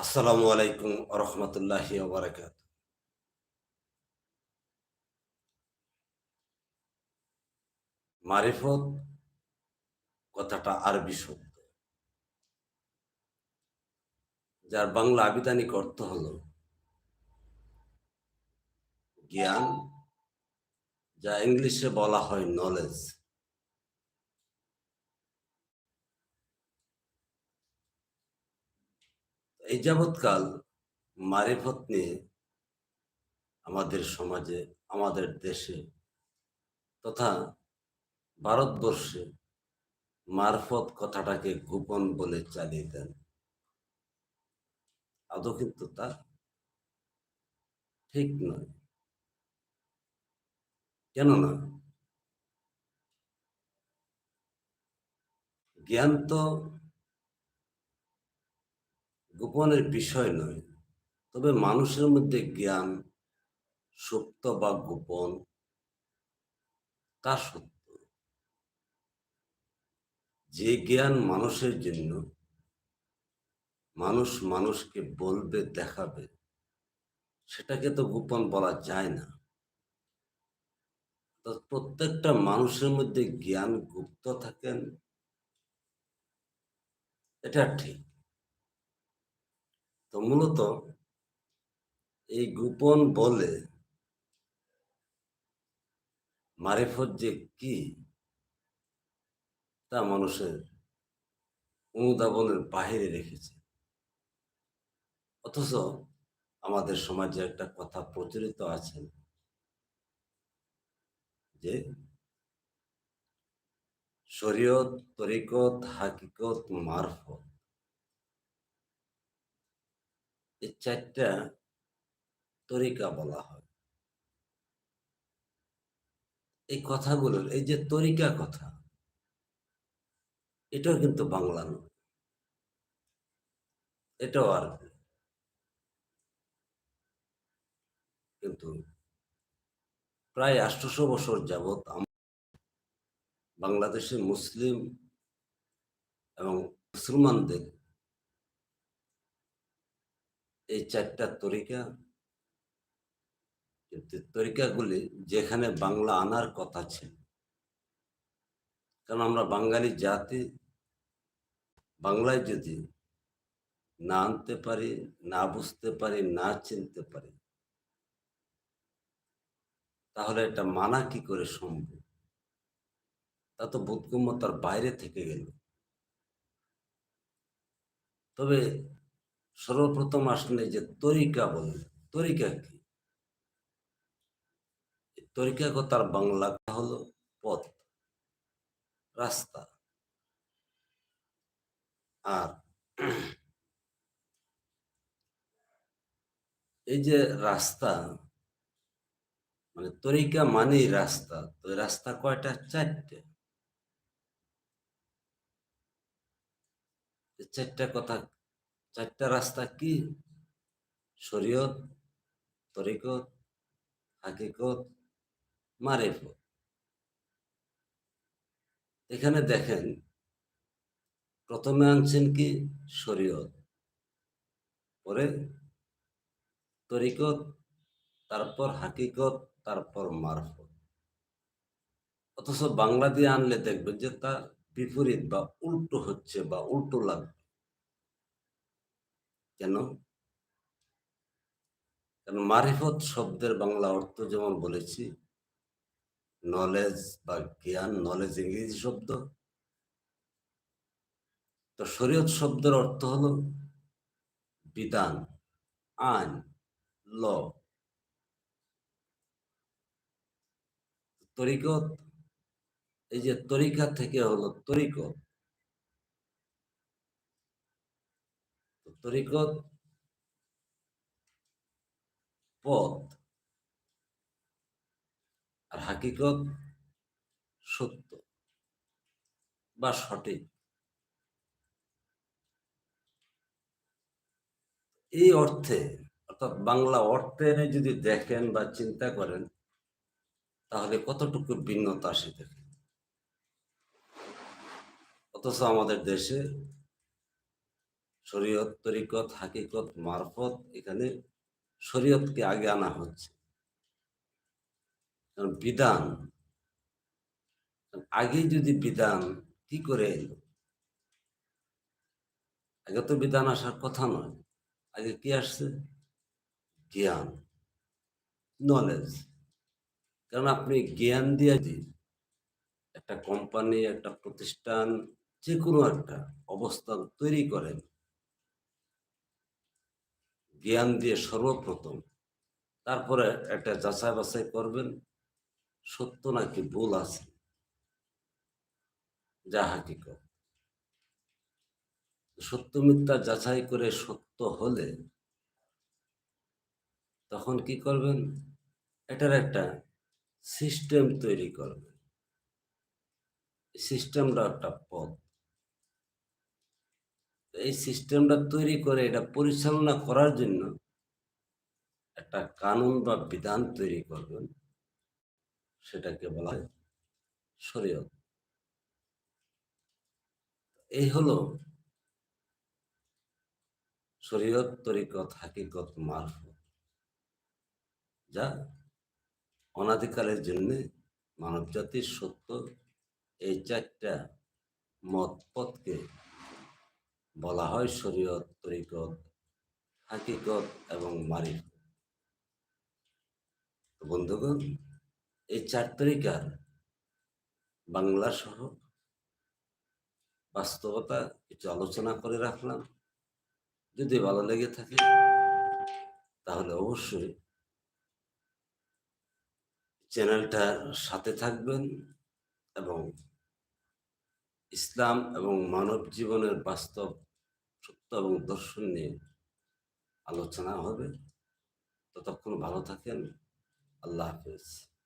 আসসালামু আলাইকুম রহমতুল্লাহি বারাকাত মারিফত কথাটা আরবি শব্দ। যার বাংলা আবিধানিক অর্থ হল জ্ঞান, যা ইংলিশে বলা হয় নলেজ এই যাবৎকাল মারিফত নিয়ে আমাদের সমাজে, আমাদের দেশে তথা ভারতবর্ষে মারফত কথাটাকে গোপন বলে চালিয়ে দেন। আদৌ কিন্তু তা ঠিক নয়। কেননা জ্ঞান তো গোপনের বিষয় নয়। তবে মানুষের মধ্যে জ্ঞান সুপ্ত বা গোপন, তা সত্য। যে জ্ঞান মানুষের জন্য, মানুষ মানুষকে বলবে, দেখাবে, সেটাকে তো গোপন বলা যায় না। প্রত্যেকটা মানুষের মধ্যে জ্ঞান গুপ্ত থাকেন, এটা ঠিক। তো মূলত এই গোপন বলে মারিফত যে কি, তা মানুষের অনুধাবনের বাহিরে রেখেছে। অথচ আমাদের সমাজে একটা কথা প্রচলিত আছে যে শরীয়ত, তরিকত, হাকিকত, মারফত এই চারটা তরিকা বলা হয়। এই কথাগুলোর, এই যে তরিকা কথা, এটাও কিন্তু বাংলা নয়। এটাও আরবি। কিন্তু প্রায় আষ্টশো বছর যাবৎ বাংলাদেশে মুসলিম এবং মুসলমানদের এই চারটা তরিকা তরিকাগুলি যেখানে বাংলা আনার কথা ছিল কারণ আমরা বাঙালি জাতি, বাংলায় যদি না আনতে পারি, না বুঝতে পারি, না চিনতে পারি, তাহলে এটা মানা কি করে সম্ভব? তা তো বোধগম্যতার বাইরে থেকে গেল। তবে সর্বপ্রথম আসলে যে তরিকা বলে, তরিকা কি? তরিকা কথার বাংলা হলো পথ, রাস্তা। আর এই যে রাস্তা মানে তরিকা মানেই রাস্তা, তো রাস্তা কয়টা? চারটে। চারটা কথা চারটা রাস্তা কি? শরীয়ত, তরিকত, হাকিকত, মারেফত। এখানে দেখেন, প্রথমে আনছেন কি? শরীয়ত। পরে তরিকত, তারপর হাকিকত, তারপর মারফত। অথচ বাংলা দিয়ে আনলে দেখবেন যে তা বিপরীত বা উল্টো হচ্ছে বা উল্টো লাগবে কেন? কারণ মারিফত শব্দের বাংলা অর্থ যেমন বলেছি নলেজ বা জ্ঞান নলেজ ইংরেজি শব্দ। তো শরীয়ত শব্দের অর্থ হল বিধান, আইন, ল। তরিকত, এই যে তরিকা থেকে হলো তরিকত। তরিকত পথ আর হাকিকত সত্য বা সঠিক। এই অর্থে, অর্থাৎ বাংলা অর্থে এনে যদি দেখেন বা চিন্তা করেন, তাহলে কতটুকু ভিন্নতা আসে দেখেন? অথচ আমাদের দেশে শরীয়ত তরিকত হাকিকত, মারফত এখানে শরীয়তকে আগে আনা হচ্ছে। বিধান, আগে যদি বিধান, কি করে এলো? আগে তো বিধান আসার কথা নয়। আগে কি আসছে? জ্ঞান নলেজ কারণ আপনি জ্ঞান দিয়ে যদি একটা কোম্পানি একটা প্রতিষ্ঠান, যে কোনো একটা অবস্থান তৈরি করেন জ্ঞান দিয়ে সর্বপ্রথম। তারপরে একটা যাচাই বাছাই করবেন, সত্য নাকি ভুল আছে? যা হাকিকত। সত্য মিথ্যা যাচাই করে সত্য হলে তখন কি করবেন? এটার একটা সিস্টেম তৈরি করবেন। সিস্টেমটা একটা পথ। এই সিস্টেমটা তৈরি করে এটা পরিচালনা করার জন্য একটা কানুন বা বিধান তৈরি করবেন। সেটাকে বলা হয় শরীয়ত। এই হলো শরীয়ত, তরিকত, হাকিকত, মারফত, যা অনাদিকালের জন্য মানব জাতির সত্য এই চারটা মত পথকে বলা হয় শরীয়ত, তরিকত, হাকিকত এবং মারিফ বন্ধুগণ, এই চার তরিকার বাংলা সহ বাস্তবতা কিছু আলোচনা করে রাখলাম। যদি ভালো লেগে থাকে, তাহলে অবশ্যই চ্যানেলটার সাথে থাকবেন এবং ইসলাম এবং মানব জীবনের বাস্তব সত্য এবং দর্শন নিয়ে আলোচনা হবে। ততক্ষণ ভালো থাকেন। আল্লাহ হাফেজ।